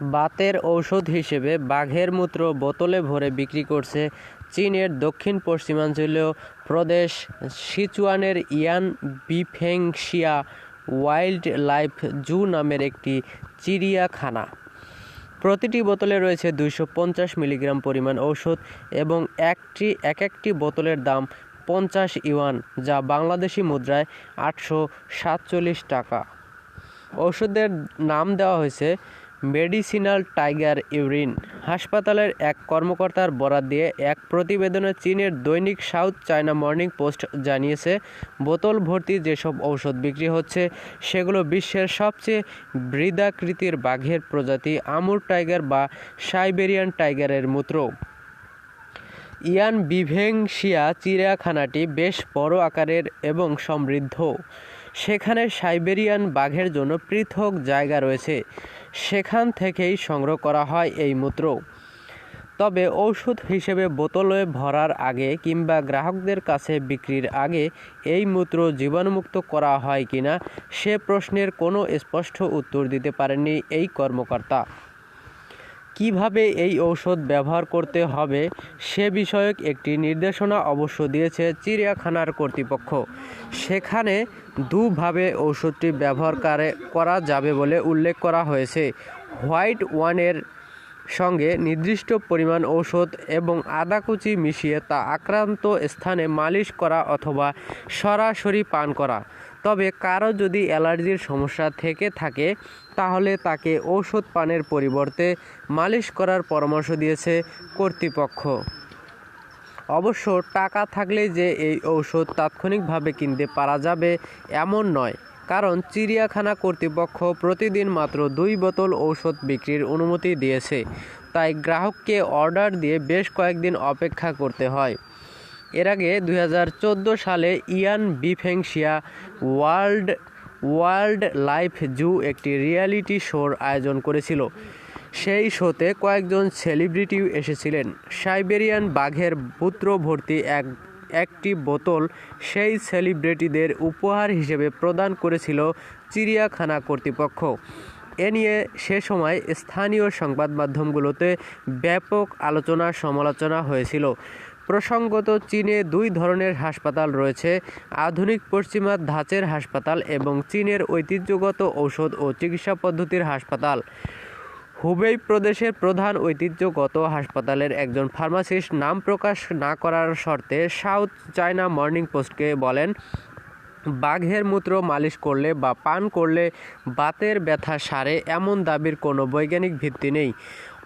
বাতের ঔষধ হিসেবে বাঘের মূত্র বোতলে ভরে বিক্রি করছে চীনের দক্ষিণ পশ্চিমাঞ্চলীয় প্রদেশ সিচুয়ানের ইয়ান বিফেংশিয়া ওয়াইল্ড লাইফ জু নামের একটি চিড়িয়াখানা। প্রতিটি বোতলে রয়েছে দুইশো পঞ্চাশ মিলিগ্রাম পরিমাণ ঔষধ এবং একটি, এক একটি বোতলের দাম পঞ্চাশ ইওয়ান যা বাংলাদেশি মুদ্রায় আটশো সাতচল্লিশ টাকা। ওষুধের নাম দেওয়া হয়েছে মেডিসিনাল টাইগার ইউরিন হাসপাতালের এক কর্মকর্তার বরাত দিয়ে এক প্রতিবেদনে চীনের দৈনিক সাউথ চায়না মর্নিং পোস্ট জানিয়েছে, বোতল ভর্তি যেসব ঔষধ বিক্রি হচ্ছে, সেগুলো বিশ্বের সবচেয়ে বৃদাকৃতির বাঘের প্রজাতি আমুর টাইগার বা সাইবেরিয়ান টাইগারের মূত্র। ইয়ান বিভেংশিয়া চিড়িয়াখানাটি বেশ বড় আকারের এবং সমৃদ্ধ। সেখানে সাইবেরিয়ান বাঘের জন্য পৃথক জায়গা রয়েছে। সেখান থেকেই সংগ্রহ করা হয় এই মূত্র। তবে ঔষধ হিসেবে বোতলে ভরার আগে কিংবা গ্রাহকদের কাছে বিক্রির আগে এই মূত্র জীবাণুমুক্ত করা হয় কিনা, সে প্রশ্নের কোনো স্পষ্ট উত্তর দিতে পারেননি এই কর্মকর্তা। কীভাবে এই ঔষধ ব্যবহার করতে হবে সে বিষয়ক একটি নির্দেশনা অবশ্য দিয়েছে চিড়িয়াখানার কর্তৃপক্ষ। সেখানে দুভাবে ঔষধটি ব্যবহার করে- যাবে বলে উল্লেখ করা হয়েছে। হোয়াইট ওয়ানের সঙ্গে নির্দিষ্ট পরিমাণ ঔষধ এবং আদা কুচি মিশিয়ে তা আক্রান্ত স্থানে মালিশ করা অথবা সরাসরি পান করা। তবে কারও যদি অ্যালার্জির সমস্যা থেকে থাকে, তাহলে তাকে ঔষধ পানের পরিবর্তে মালিশ করার পরামর্শ দিয়েছে কর্তৃপক্ষ। অবশ্য টাকা থাকলেই যে এই ঔষধ তাৎক্ষণিকভাবে কিনতে পারা যাবে এমন নয়। কারণ চিড়িয়াখানা কর্তৃপক্ষ প্রতিদিন মাত্র দুই বোতল ঔষধ বিক্রির অনুমতি দিয়েছে। তাই গ্রাহককে অর্ডার দিয়ে বেশ কয়েকদিন অপেক্ষা করতে হয়। এর আগে দু হাজার চোদ্দ সালে Ya'an Bifengxia world world life zoo একটি রিয়ালিটি শোর আয়োজন করেছিল। সেই শোতে কয়েকজন সেলিব্রিটিও এসেছিলেন। সাইবেরিয়ান বাঘের পুত্র ভর্তি এক একটি বোতল সেই সেলিব্রিটিদের উপহার হিসেবে প্রদান করেছিল চিড়িয়াখানা কর্তৃপক্ষ। এ নিয়ে সে সময় স্থানীয় সংবাদ মাধ্যমগুলোতে ব্যাপক আলোচনা সমালোচনা হয়েছিল। প্রসঙ্গত, চীনে দুই ধরনের হাসপাতাল রয়েছে, আধুনিক পশ্চিমা ধাঁচের হাসপাতাল এবং চীনের ঐতিহ্যগত ঔষধ ও চিকিৎসা পদ্ধতির হাসপাতাল। হুবেই প্রদেশের প্রধান ঐতিহ্যগত হাসপাতালের একজন ফার্মাসিস্ট নাম প্রকাশ না করার শর্তে সাউথ চায়না মর্নিং পোস্টকে বলেন, বাঘের মূত্র মালিশ করলে বা পান করলে বাতের ব্যথা সারে এমন দাবির কোনো বৈজ্ঞানিক ভিত্তি নেই।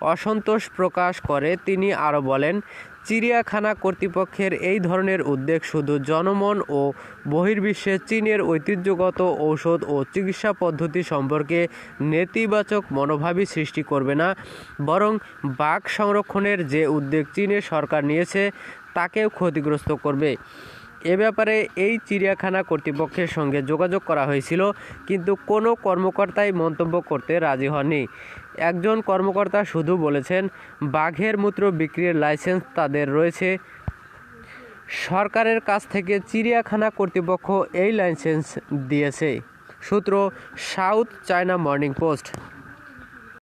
অসন্তোষ প্রকাশ করে, তিনি আরও বলেন, চিড়িয়াখানা কর্তৃপক্ষের এই ধরনের উদ্যোগ শুধু জনমন ও বহির্বিশ্বে চীনের ঐতিহ্যগত ঔষধ ও চিকিৎসা পদ্ধতি সম্পর্কে নেতিবাচক মনোভাবই সৃষ্টি করবে না, বরং বাঘ সংরক্ষণের যে উদ্যোগ চীনের সরকার নিয়েছে, তাকেও ক্ষতিগ্রস্ত করবে। এ ব্যাপারে এই চিড়িয়াখানা কর্তৃপক্ষের সঙ্গে যোগাযোগ করা হয়েছিল, কিন্তু কোনো কর্মকর্তাই মন্তব্য করতে রাজি হননি। একজন কর্মকর্তা শুধু বলেছেন, বাঘের মূত্র বিক্রির লাইসেন্স তাদের রয়েছে। সরকারের কাছ থেকে চিড়িয়াখানা কর্তৃপক্ষ এই লাইসেন্স দিয়েছে। সূত্র, সাউথ চায়না মর্নিং পোস্ট।